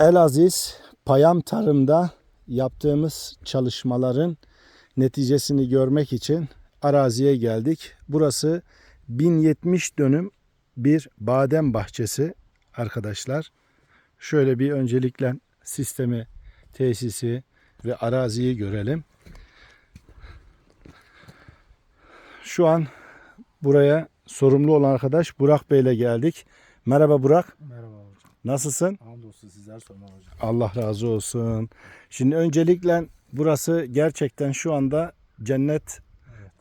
Elaziz Payam Tarım'da yaptığımız çalışmaların neticesini görmek için araziye geldik. Burası 1070 dönüm bir badem bahçesi arkadaşlar. Şöyle bir öncelikle sistemi, tesisi ve araziyi görelim. Şu an buraya sorumlu olan arkadaş Burak Bey ile geldik. Merhaba Burak. Merhaba. Nasılsın? Hamdolsun sizler sormalı hocam. Allah razı olsun. Şimdi öncelikle burası gerçekten şu anda cennet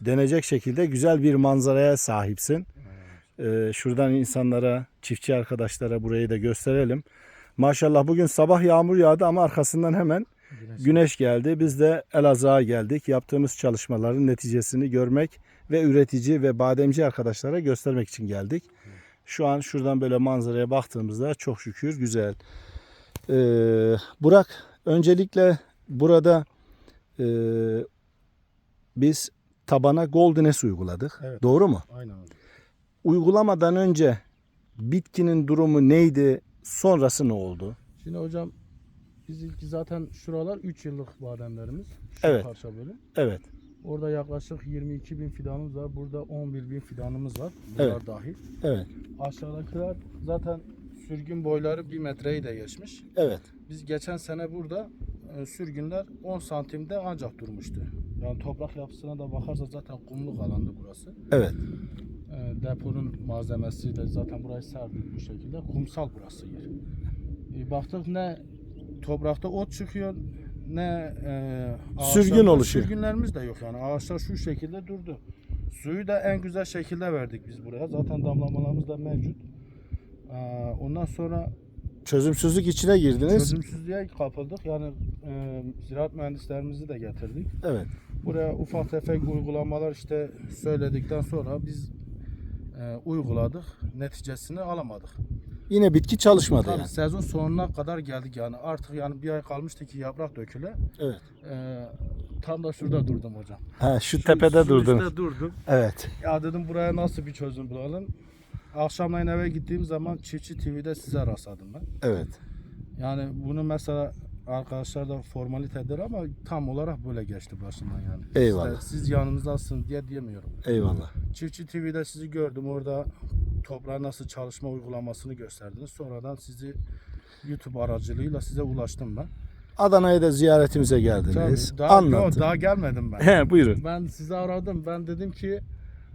denecek şekilde güzel bir manzaraya sahipsin. Ee, şuradan insanlara, çiftçi arkadaşlara burayı da gösterelim. Maşallah bugün sabah yağmur yağdı ama arkasından hemen Güneş. güneş geldi. Biz de Elazığ'a geldik. Yaptığımız çalışmaların neticesini görmek ve üretici ve bademci arkadaşlara göstermek için geldik. Şu an şuradan böyle manzaraya baktığımızda çok şükür güzel. Ee, Burak, öncelikle burada e, biz tabana Golden S uyguladık. Evet. Doğru mu? Aynen. Uygulamadan önce bitkinin durumu neydi? Sonrası ne oldu? Şimdi hocam biz ilk zaten şuralar 3 yıllık bademlerimiz. Şu Evet. parça bölüm. Evet. Orada yaklaşık 22 bin fidanımız var. Burada 11 bin fidanımız var. Bunlar Evet. dahil. Evet. Aşağıdakiler zaten sürgün boyları 1 metreyi de geçmiş. Evet. Biz geçen sene burada e, sürgünler 10 santimde ancak durmuştu. Yani toprak yapısına da bakarsa zaten kumluk alandı burası. Evet. E, deponun malzemesiyle zaten burayı serdik bu şekilde. Kumsal burası yer. E, baktık ne toprakta ot çıkıyor ne e, Sürgün oluşuyor. Sürgünlerimiz de yok yani. Ağaçlar şu şekilde durdu. Suyu da en güzel şekilde verdik biz buraya. Zaten damlamalarımız da mevcut. E, ondan sonra Çözümsüzlük içine girdiniz. çözümsüzlüğe kapıldık. Yani e, ziraat mühendislerimizi de getirdik. Evet. Buraya ufak tefek uygulamalar işte söyledikten sonra biz e, uyguladık. Neticesini alamadık. Yine bitki çalışmadı Tabii yani. sezon sonuna kadar geldik yani. Artık yani bir ay kalmıştı ki yaprak döküle. Evet. E, tam da şurada durdum hocam. Ha, şu tepede şu durdun. üstte durdum. Evet. Ya dedim buraya nasıl bir çözüm bulalım. Akşamleyin eve gittiğim zaman Çiftçi TV'de size rastladım ben. Evet. Yani bunu mesela arkadaşlar da formalitedir ama tam olarak böyle geçti başından yani. Eyvallah. Siz, siz yanımızdasınız diye diyemiyorum. Eyvallah. Çiftçi TV'de sizi gördüm. Orada toprağa nasıl çalışma uygulamasını gösterdiniz. Sonradan sizi YouTube aracılığıyla size ulaştım ben. Adana'ya da ziyaretimize geldiniz. daha, yok, Anlatın. daha gelmedim ben. He, buyurun. ben sizi aradım. Ben dedim ki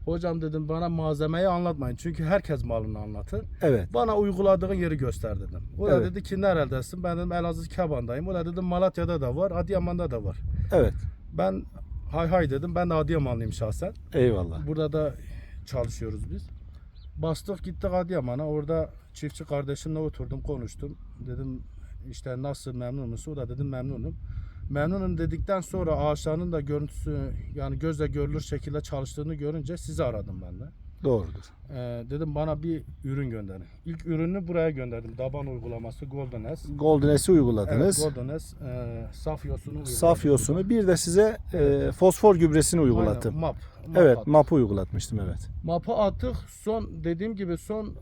hocam dedim bana malzemeyi anlatmayın. Çünkü herkes malını anlatır. Evet. Bana uyguladığın yeri göster dedim. O da Evet. dedi ki neredesin? Ben dedim Elazığ Keban'dayım. O da dedim Malatya'da da var, Adıyaman'da da var. Evet. Ben hay hay dedim. Ben de Adıyamanlıyım şahsen. Eyvallah. Burada da çalışıyoruz biz. Bastık gittik Adıyaman'a. Orada çiftçi kardeşimle oturdum konuştum. Dedim işte nasıl memnun musun? O da dedim memnunum. Memnunum dedikten sonra ağaçların da görüntüsü yani gözle görülür şekilde çalıştığını görünce sizi aradım ben de. Doğrudur. Ee, dedim bana bir ürün gönderin. İlk ürünü buraya gönderdim. Daban uygulaması Golden S. Golden S'i Evet, uyguladınız. Golden S. E, saf yosunu uyguladım. Saf yosunu. Bir de size e, fosfor gübresini uygulattım. Aynen, map. map Evet, attım. mapı uygulatmıştım evet. Mapı attık. Son dediğim gibi son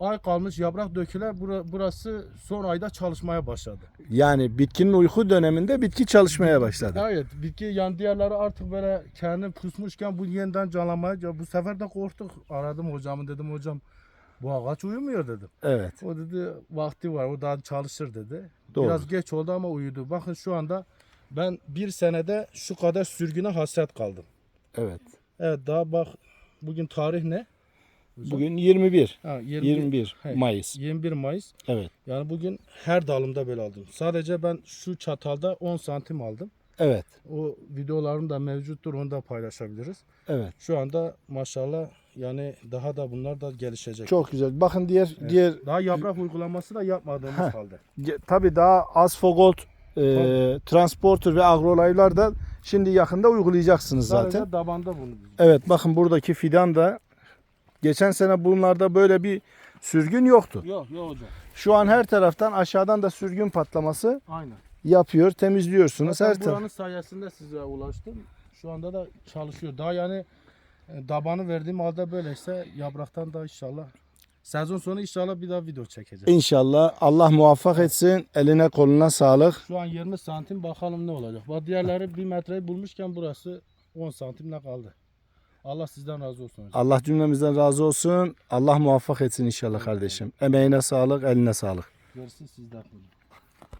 ay kalmış yaprak döküle bura- burası son ayda çalışmaya başladı. Yani bitkinin uyku döneminde bitki çalışmaya başladı. Evet bitki yani diğerleri artık böyle kendi kusmuşken bu yeniden canlanmaya ya bu sefer de korktuk. Aradım hocamı dedim hocam bu ağaç uyumuyor dedim. Evet. O dedi vakti var o daha çalışır dedi. Doğru. Biraz geç oldu ama uyudu. Bakın şu anda ben bir senede şu kadar sürgüne hasret kaldım. Evet. Evet daha bak bugün tarih ne? Bugün 21. Ha, 21, 21 He. Mayıs. 21 Mayıs. Evet. Yani bugün her dalımda böyle aldım. Sadece ben şu çatalda 10 santim aldım. Evet. O videolarım da mevcuttur onu da paylaşabiliriz. Evet. Şu anda maşallah yani daha da bunlar da gelişecek. Çok güzel. Bakın diğer diğer Daha yaprak uygulaması da yapmadığımız Heh. halde. Tabii daha Asfogold, e, Transporter ve Agrolive'lar da şimdi yakında uygulayacaksınız zaten. Sadece dabanda bunu. Evet bakın buradaki fidan da geçen sene bunlarda böyle bir sürgün yoktu. Yok yok hocam. Şu an her taraftan aşağıdan da sürgün patlaması Aynen. yapıyor, temizliyorsunuz Zaten her taraf. buranın sayesinde size ulaştım. Şu anda da çalışıyor. Daha yani e, dabanı verdiğim halde böyleyse yapraktan da inşallah Sezon sonu inşallah bir daha video çekeceğiz. İnşallah Allah muvaffak etsin. Eline koluna sağlık. Şu an 20 santim bakalım ne olacak. Bak diğerleri 1 metreyi bulmuşken burası 10 santimle kaldı. Allah sizden razı olsun hocam. Allah cümlemizden razı olsun. Allah muvaffak etsin inşallah kardeşim. Emeğine sağlık, eline sağlık. Gerisi sizden.